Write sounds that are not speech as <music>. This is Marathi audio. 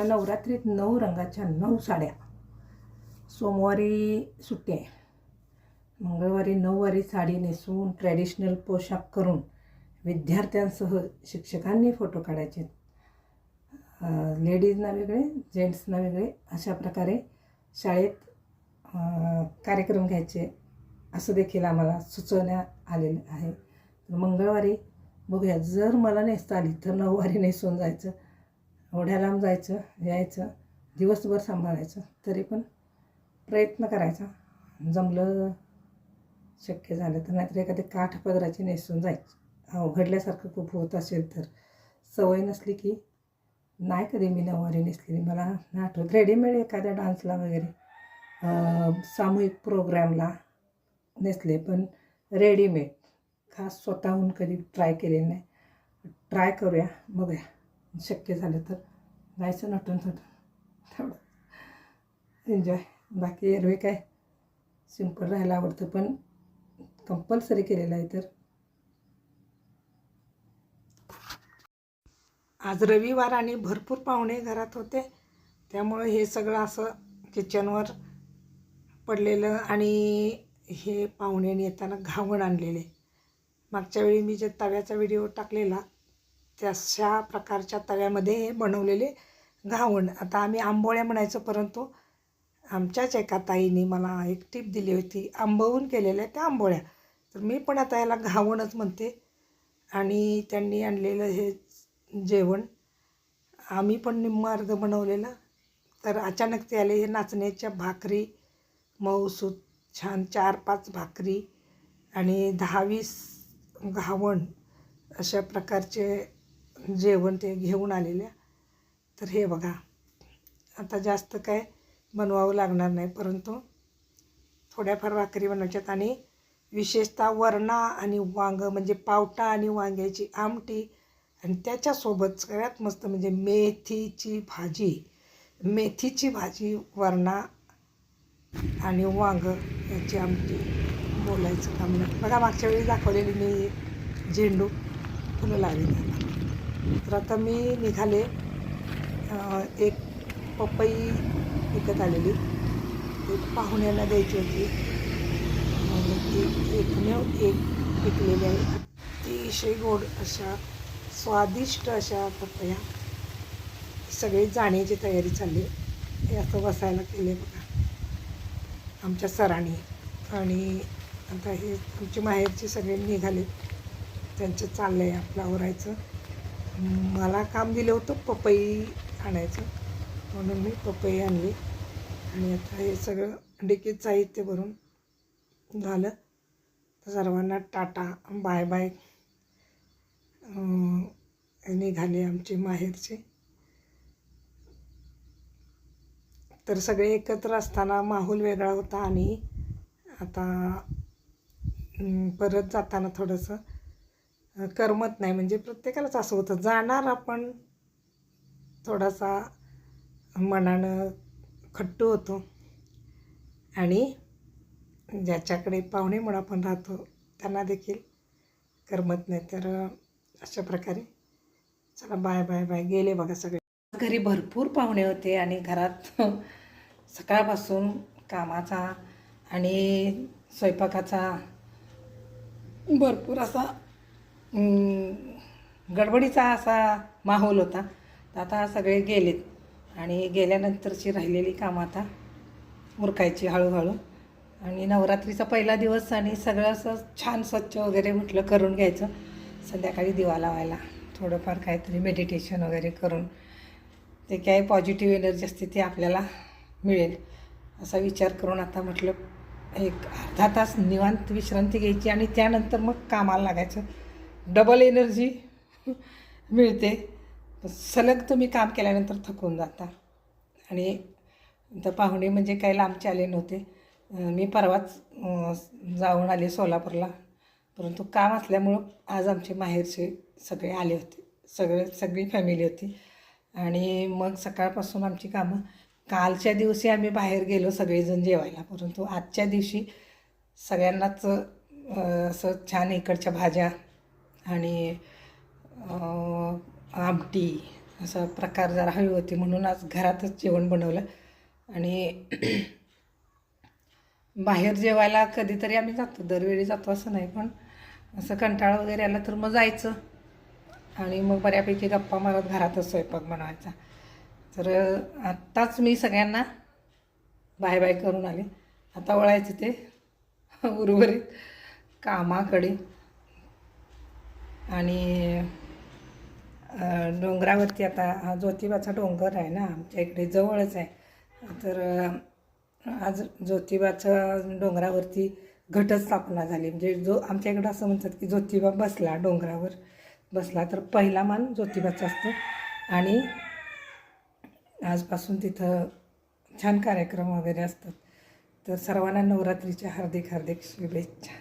आता नवरात्रीत नऊ रंगाच्या नऊ साड्या. सोमवारी सुट्टी आहे. मंगळवारी नऊवारी साडी नेसून ट्रॅडिशनल पोशाख करून विद्यार्थ्यांसह शिक्षकांनी फोटो काढायचे. लेडीजना वेगळे जेंट्सना वेगळे अशा प्रकारे शाळेत कार्यक्रम घ्यायचे. असं देखील आम्हाला सुचवण्यात आलेलं आहे. तर मंगळवारी बघूया. जर मला नेसता आली तर नऊवारी नेसून जायचं. एवढ्या लांब जायचं यायचं दिवसभर सांभाळायचं तरी पण प्रयत्न करायचा. जमलं शक्य झालं तर नाहीतर एखादी काठ पदराची नेसून जायची. अवघडल्यासारखं खूप होत असेल तर. सवय नसली की नाही कधी मी नऊवारी नेसलेली. मला नाही आठवत. रेडीमेड एखाद्या डान्सला वगैरे सामूहिक प्रोग्रॅमला नेसले पण रेडीमेड. खास स्वतःहून कधी ट्राय केले नाही. ट्राय करूया बघूया. शक्य झालं तर जायचं नटून थटून तेवढं एन्जॉय बाकी एरवे काय? सिंपल राहायला आवडतं पण कंपल्सरी केलेलं आहे तर. आज रविवार आणि भरपूर पाहुणे घरात होते. त्यामुळं हे सगळं असं किचनवर पडलेलं आणि हे पाहुण्याने येताना घावण आणलेले. मागच्या वेळी मी जे तव्याचा व्हिडिओ टाकलेला तशा प्रकारच्या तव्यामध्ये हे बनवलेले घावण. आता आम्ही आंबोळ्या म्हणायचं परंतु आमच्याच एका ताईने मला एक टीप दिली होती. आंबवून केलेल्या त्या आंबोळ्या. तर मी पण आता याला घावणच म्हणते. आणि त्यांनी आणलेलं हे जेवण आम्ही पण निम्म अर्ध बनवलेलं. तर अचानक ते आले हे नाचण्याच्या भाकरी मऊसूत छान चार पाच भाकरी आणि दहा वीस घावण अशा प्रकारचे जेवण ते घेऊन आलेल्या तर हे बघा आता जास्त काय बनवावं लागणार नाही परंतु थोड्याफार भाकरी बनवायच्यात आणि विशेषतः वरणा आणि वांग म्हणजे पावटा आणि वांग्याची आमटी आणि त्याच्यासोबत सगळ्यात मस्त म्हणजे मेथीची भाजी. मेथीची भाजी वरणा आणि वांग याची आमटी. बोलायचं काम नाही. बघा मागच्या वेळी दाखवलेली मी झेंडू. फुलं लावली तर आता मी निघाले. एक पपई विकत आलेली. एक पाहुण्यांना द्यायची होती. आणि ती एकमेव एक पिकलेली आहे. अतिशय गोड अशा स्वादिष्ट अशा पपया. सगळी जाण्याची तयारी चालली. आहे हे असं बसायला केले बघा. आमच्या सरांनी. आणि आता हे आमची माहेरचे सगळे निघाले. त्यांचं चाललं आहे आपलं आवरायचं. मला काम दिलं होतं पपई आणायचं. म्हणून मी पपई आणली. आणि आता हे सगळं डिकीत साहित्य भरून झालं. तर सर्वांना टाटा बाय बाय. निघाली निघाले आमचे माहेरचे. तर सगळे एकत्र असताना माहोल वेगळा होता आणि आता परत जाताना थोडंसं करमत नाही. म्हणजे प्रत्येकालाच असं होतं. जाणार आपण थोडासा मनानं खट्टू होतो. आणि ज्याच्याकडे पाहुणे म्हणून आपण राहतो त्यांना देखील करमत नाही. तर अशा प्रकारे चला बाय बाय बाय गेले बघा सगळे. घरी भरपूर पाहुणे होते आणि घरात <laughs> सकाळपासून कामाचा आणि स्वयंपाकाचा भरपूर असा गडबडीचा असा माहोल होता. तर आता सगळे गेलेत. आणि गेल्यानंतरची राहिलेली कामं आता उरकायची हळूहळू. आणि नवरात्रीचा पहिला दिवस आणि सगळं असं छान स्वच्छ वगैरे म्हटलं करून घ्यायचं. संध्याकाळी दिवा लावायला थोडंफार काहीतरी मेडिटेशन वगैरे करून. ते काय पॉझिटिव्ह एनर्जी असते ती आपल्याला मिळेल. असा विचार करून आता म्हटलं एक अर्धा तास निवांत विश्रांती घ्यायची आणि त्यानंतर मग कामाला लागायचं. डबल एनर्जी मिळते. सलग तुम्ही काम केल्यानंतर थकून जाता. आणि तर पाहुणे म्हणजे काही लांबचे आले नव्हते. मी परवाच जाऊन आले सोलापूरला. परंतु काम असल्यामुळं आज आमचे माहेरचे सगळे आले होते. सगळे सगळी फॅमिली होती. आणि मग सकाळपासून आमची कामं कालच्या दिवशी आम्ही बाहेर गेलो सगळेजण जेवायला. परंतु आजच्या दिवशी सगळ्यांनाच असं छान इकडच्या भाज्या आणि आमटी असा प्रकार जरा हवी होती म्हणून आज घरातच जेवण बनवलं. आणि <clears throat> बाहेर जेवायला कधीतरी आम्ही जातो दरवेळी जातो असं नाही पण असं कंटाळा वगैरे आला तर मग जायचं. आणि मग बऱ्यापैकी गप्पा मारत घरातच स्वयंपाक बनवायचा. तर आत्ताच मी सगळ्यांना बाय बाय करून आले. आता वळायचं ते <laughs> उर्वरित कामाकडे. आणि डोंगरावरती आता हा ज्योतिबाचा डोंगर आहे ना आमच्या इकडे जवळच आहे. तर आज ज्योतिबाच्या डोंगरावरती घटस्थापना झाली. म्हणजे जो आमच्या इकडं असं म्हणतात की ज्योतिबा बसला डोंगरावर. बसला तर पहिला मान ज्योतिबाचा असतो. आणि आजपासून तिथं छान कार्यक्रम वगैरे असतात. तर सर्वांना नवरात्रीच्या हार्दिक हार्दिक शुभेच्छा.